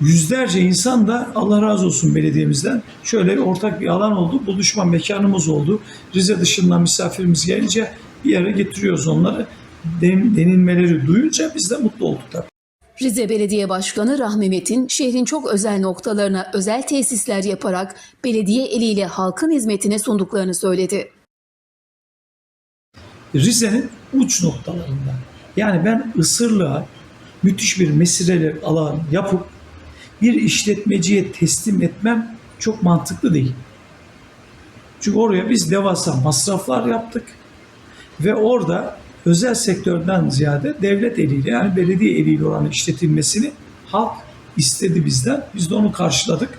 yüzlerce insan da Allah razı olsun belediyemizden şöyle bir ortak bir alan oldu. Buluşma mekanımız oldu. Rize dışından misafirimiz gelince bir yere getiriyoruz onları. Den- denilmeleri duyunca biz de mutlu olduk tabii. Rize Belediye Başkanı Rahmi Metin, şehrin çok özel noktalarına özel tesisler yaparak belediye eliyle halkın hizmetine sunduklarını söyledi. Rize'nin uç noktalarında. Yani ben Isırlığa müthiş bir mesireli alan yapıp bir işletmeciye teslim etmem çok mantıklı değil. Çünkü oraya biz devasa masraflar yaptık ve orada özel sektörden ziyade devlet eliyle yani belediye eliyle olan işletilmesini halk istedi bizden. Biz de onu karşıladık.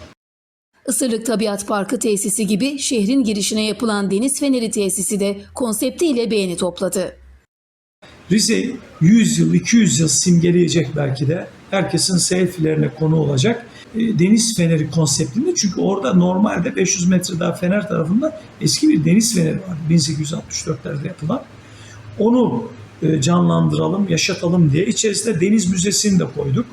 Isırlık Tabiat Parkı tesisi gibi şehrin girişine yapılan Deniz Feneri tesisi de konseptiyle beğeni topladı. Rize'yi 100 yıl, 200 yıl simgeleyecek belki de. Herkesin selfie'lerine konu olacak. E, Deniz feneri konseptinde çünkü orada normalde 500 metre daha fener tarafında eski bir deniz feneri vardı 1864'lerde yapılan. Onu e, canlandıralım, yaşatalım diye içerisinde deniz müzesini de koyduk.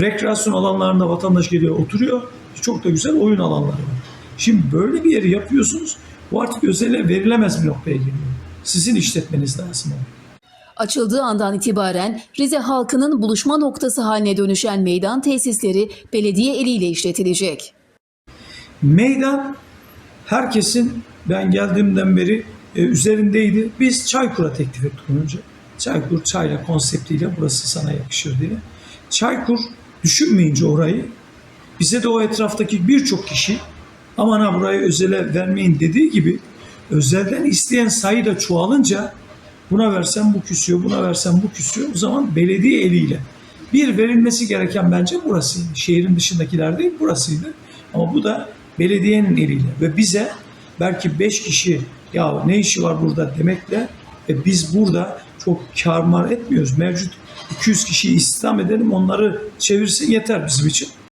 Rekreasyon alanlarında vatandaş geliyor, oturuyor. Çok da güzel oyun alanları var. Şimdi böyle bir yeri yapıyorsunuz. Bu artık özele verilemez bir noktaya geliyor. Sizin işletmeniz lazım onu. Açıldığı andan itibaren Rize halkının buluşma noktası haline dönüşen meydan tesisleri belediye eliyle işletilecek. Meydan herkesin ben geldiğimden beri e, üzerindeydi. Biz Çaykur'a teklif ettik önce. Çaykur çayla konseptiyle burası sana yakışır diye. Çaykur düşünmeyince orayı bize de o etraftaki birçok kişi aman ha burayı özele vermeyin dediği gibi özelden isteyen sayı da çoğalınca buna versem bu küsüyor, buna versem bu küsüyor. O zaman belediye eliyle bir verilmesi gereken bence burasıydı. Şehrin dışındakiler değil burasıydı. Ama bu da belediyenin eliyle ve bize belki 5 kişi ya ne işi var burada demekle ve biz burada çok karmar etmiyoruz. Mevcut 200 kişiyi istihdam edelim onları çevirsin yeter bizim için.